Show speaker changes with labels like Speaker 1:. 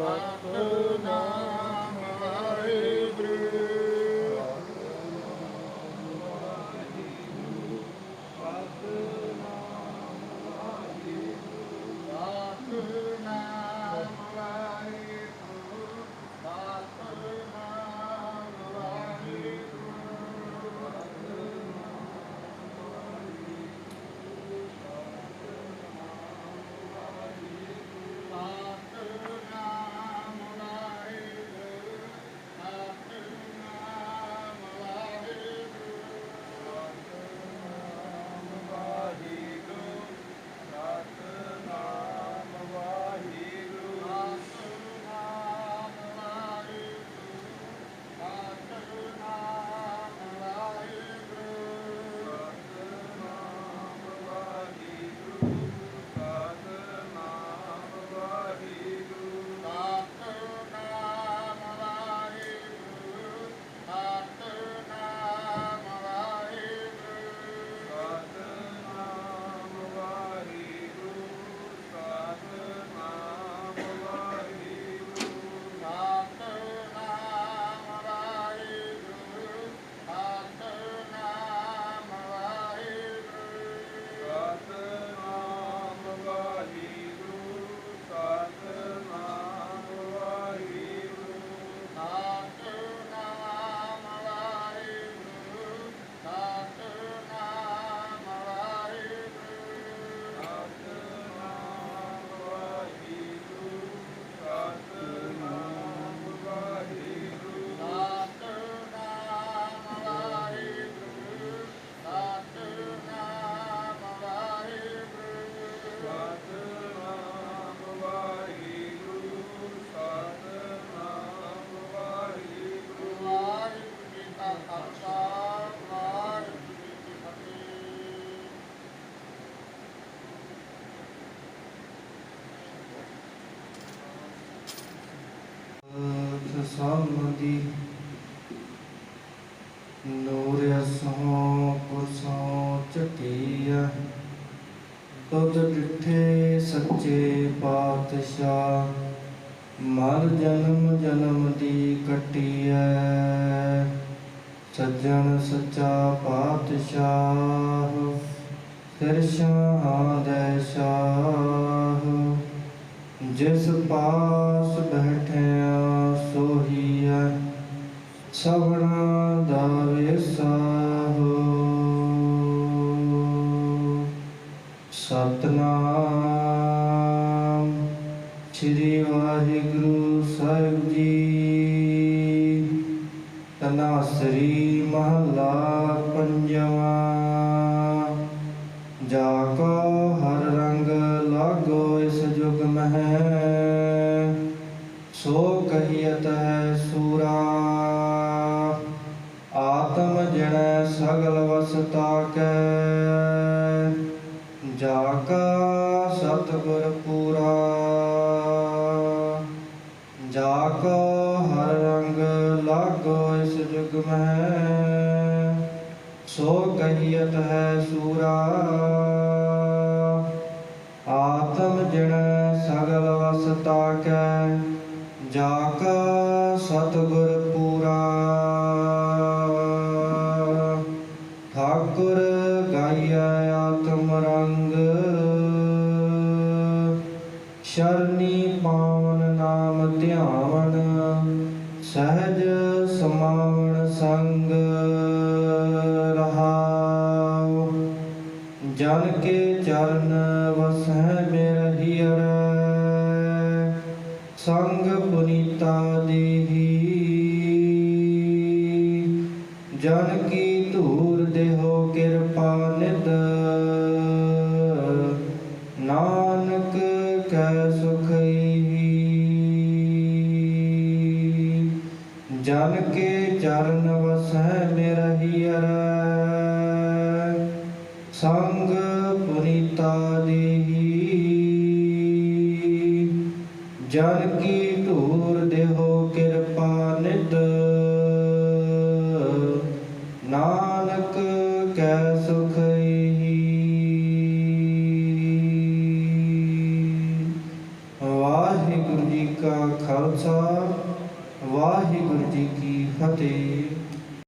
Speaker 1: 아. ਸਾਮਦੀ ਨੂਰ ਅਸੋਂ ਪੁਰਸੋਂ ਚਟਿਆ ਤੁਧ ਡਿਠੇ ਸੱਚੇ ਪਾਤਸ਼ਾਹ, ਮਰ ਜਨਮ ਜਨਮ ਦੀ ਕਟਿਐ। ਸੱਜਣ ਸੱਚਾ ਪਾਤਸ਼ਾਹ ਸਿਰ ਸ਼ਾਹ ਦੇ ਸ਼ਾਹ। ਜਿਸ ਪਾਸ ਬੈਠਿਆ ਸਭਨਾ ਦਾ ਵਿਸਾਹੋ ਸਤਨਾਮ ਸ੍ਰੀ ਵਾਹਿਗੁਰੂ ਸਾਹਿਬ ਜੀ। ਤਨਾਸਰੀ ਮਹਲਾ ਪੰਜਵਾ। ਜਾ ਕੋ ਹਰ ਰੰਗ ਲਾਗੋ ਇਸ ਜੁਗ ਮਹਿ। ਸੋ ਕਹੀਅਤ ਹੈ ਸੂਰਾ। ਆਤਮ ਜਣੈ ਸਗਲ ਵਸਤਾ ਕੈ ਜਾ ਕਾ ਪੂਰਾ। ਜਾ ਹਰ ਰੰਗ ਲਾਗੋ ਇਸ ਜੁਗ ਮਹਿ। ਸੋ ਕਹੀਅਤ ਹੈ ਸੂਰਾ। ਆਤਮ ਜਣ ਸਗਲ ਵਸਤਾ ਕੈ ਜਾ ਕਾ ਪੂਰਾ। ਚਰਨੀ ਪਾਵਨ ਨਾਮ ਧਿਆਵਨ, ਸਹਿਜ ਸਮਾਵਨ ਸੰਗ ਰਹਾਉ। ਜਨ ਕੇ ਚਰਨ ਵਸੈ ਮੇਰ ਹੀਰ ਸੰਗ ਪੁਨੀਤਾ ਦੇਹੀ। ਜਨ ਕੈ ਸੁਖਈ ਜਨ ਕੇ ਚਰਨ ਵਸੈ ਮੇਰਾ ਹੀਰ ਸੰਗ ਪੁਨੀਤਾ ਦੇਹੀ। ਜਨ ਕੀ ਜੀ ਕੀ ਫਤਿਹ।